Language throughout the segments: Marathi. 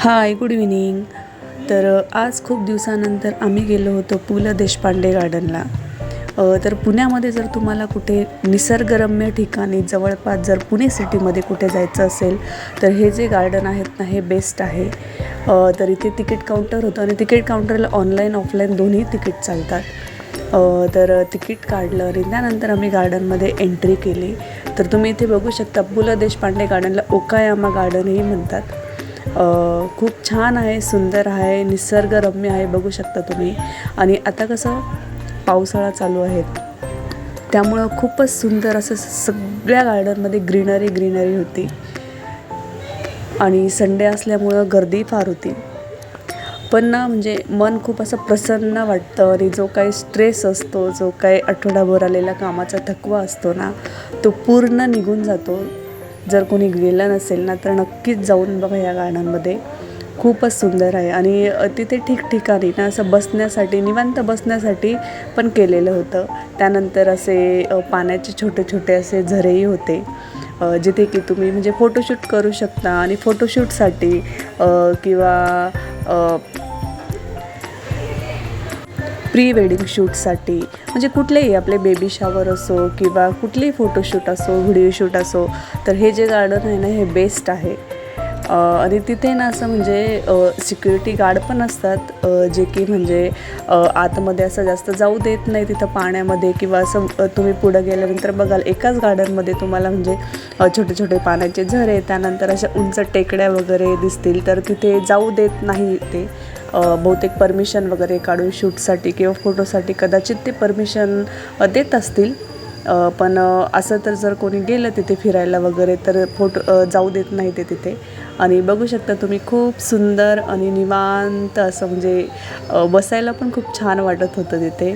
हाय गुड इव्हिनिंग तर आज खूप दिवसानंतर आम्ही गेलो होतो पु ल देशपांडे गार्डनला तर पुण्यामध्ये जर तुम्हाला कुठे निसर्गरम्य ठिकाणी जवळपास जर पुणे सिटीमध्ये कुठे जायचं असेल तर हे जे गार्डन आहेत ना हे बेस्ट आहे. तर इथे तिकीट काउंटर होतं आणि तिकीट काउंटरला ऑनलाईन ऑफलाईन दोन्ही तिकीट चालतात. तर तिकीट काढलं आणि त्यानंतर आम्ही गार्डनमध्ये एंट्री केली. तर तुम्ही इथे बघू शकता पु ल देशपांडे गार्डनला ओकायामा गार्डनही म्हणतात. खूप छान आहे सुंदर आहे निसर्गरम्य आहे बघू शकता तुम्ही. आणि आता कसं पावसाळा चालू आहे. त्यामुळं खूपच सुंदर असं सगळ्या गार्डनमध्ये ग्रीनरी ग्रीनरी होती. आणि संडे असल्यामुळं गर्दी फार होती. पण ना म्हणजे मन खूप असं प्रसन्न वाटतं आणि जो काही स्ट्रेस असतो जो काही आठवडाभर आलेला कामाचा थकवा असतो ना तो पूर्ण निघून जातो. जर कोणी गेलं नसेल ना तर नक्कीच जाऊन बघा या गार्डनमध्ये खूपच सुंदर आहे. आणि तिथे ठिकठिकाणी ना असं बसण्यासाठी निवांत बसण्यासाठी पण केलेलं होतं. त्यानंतर असे पाण्याचे छोटे छोटे असे झरेही होते. जिथे की तुम्ही म्हणजे फोटोशूट करू शकता. आणि फोटोशूटसाठी किंवा प्री वेडिंग शूटसाठी. म्हणजे कुठलेही आपले बेबी शावर असो किंवा कुठलेही फोटोशूट असो व्हिडिओ शूट असो तर हे जे गार्डन आहे ना हे बेस्ट आहे. आणि तिथे ना असं म्हणजे सिक्युरिटी गार्ड पण असतात जे की म्हणजे आतमध्ये असं जास्त जाऊ देत नाही तिथं पाण्यामध्ये किंवा असं तुम्ही पुढं गेल्यानंतर बघाल एकाच गार्डनमध्ये तुम्हाला म्हणजे छोटे छोटे पाण्याचे झरे त्यानंतर अशा उंच टेकड्या वगैरे दिसतील तर तिथे जाऊ देत नाही ते. बहुतेक परमिशन वगैरे काढून शूटसाठी किंवा फोटोसाठी कदाचित ते परमिशन देत असतील. पण असं तर जर कोणी गेलं तिथे फिरायला वगैरे तर फोटो जाऊ देत नाही ते तिथे. आणि बघू शकता तुम्ही खूप सुंदर आणि निवांत असं म्हणजे बसायला पण खूप छान वाटत होतं तिथे.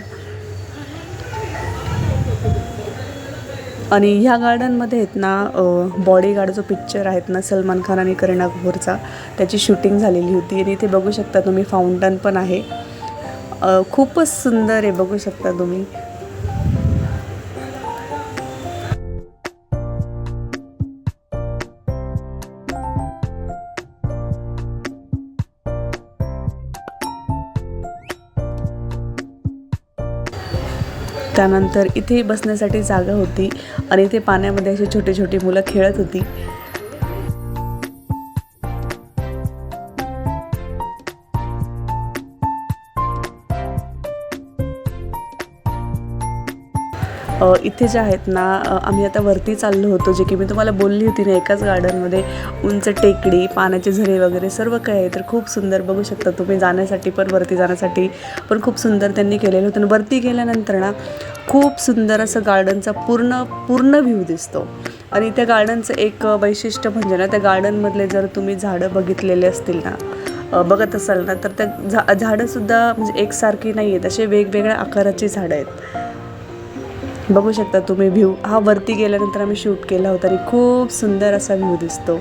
आणि ह्या गार्डनमध्ये आहेत ना बॉडीगार्ड जो पिक्चर आहेत ना सलमान खान आणि करीना कपूरचा. त्याची शूटिंग झालेली होती आणि इथे बघू शकता तुम्ही फाउंटन पण आहे. खूपच सुंदर आहे बघू शकता तुम्ही. त्यानंतर इथे बसण्यासाठी जागा होती आणि इथे पाण्यामध्ये अशी छोटी छोटी मुलं खेळत होती. इथे जे आहेत ना आम्ही आता वरती चाललो होतो जे की मी तुम्हाला बोलली होती ना एकाच गार्डनमध्ये उंच टेकडी पाण्याचे झरे वगैरे सर्व काही आहे. तर खूप सुंदर बघू शकता तुम्ही जाण्यासाठी पण वरती जाण्यासाठी पण खूप सुंदर त्यांनी केलेलं होतं. आणि वरती गेल्यानंतर ना खूप सुंदर असं गार्डनचा पूर्ण पूर्ण व्ह्यू दिसतो. आणि त्या गार्डनचं एक वैशिष्ट्य म्हणजे ना त्या गार्डनमधले जर तुम्ही झाडं बघितलेले असतील ना बघत असाल ना तर त्या झा झाडंसुद्धा म्हणजे एकसारखी नाही आहेत असे वेगवेगळ्या आकाराची झाडं आहेत. बघू शकता तुम्ही व्ह्यू हा वरती गेल्यानंतर आम्ही शूट केला होता आणि खूप सुंदर असा व्ह्यू दिसतो.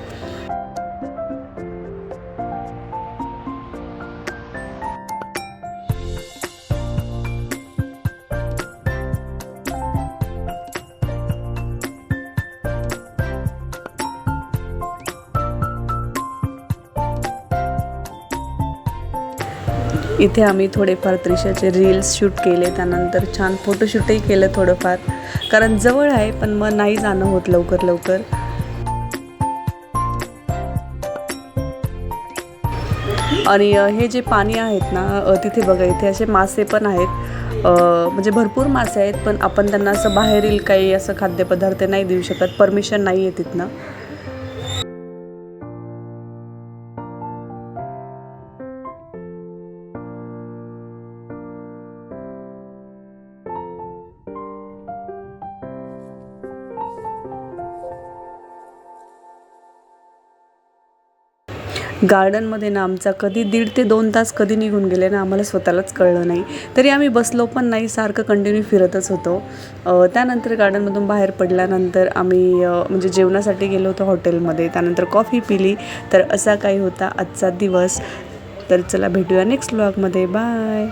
इथे आम्ही थोडेफार त्रिशाचे रील्स शूट केले त्यानंतर छान फोटोशूटही केलं थोडंफार. कारण जवळ आहे पण मग नाही जाणं होत लवकर लवकर. आणि हे जे पाणी आहेत ना तिथे बघा इथे असे मासे पण आहेत. म्हणजे भरपूर मासे आहेत पण आपण त्यांना असं बाहेरील काही असं खाद्यपदार्थ नाही देऊ शकत परमिशन नाही आहे तिथनं. गार्डनमध्ये ना आमचा कधी दीड ते दोन तास कधी निघून गेले ना आम्हाला स्वतःलाच कळलं नाही. तरी आम्ही बसलो पण नाही सारखं कंटिन्यू फिरतच होतो. त्यानंतर गार्डनमधून बाहेर पडल्यानंतर आम्ही म्हणजे जेवणासाठी गेलो होतो हॉटेलमध्ये. त्यानंतर कॉफी पिली. तर असा काही होता आजचा दिवस. तर चला भेटूया नेक्स्ट ब्लॉगमध्ये बाय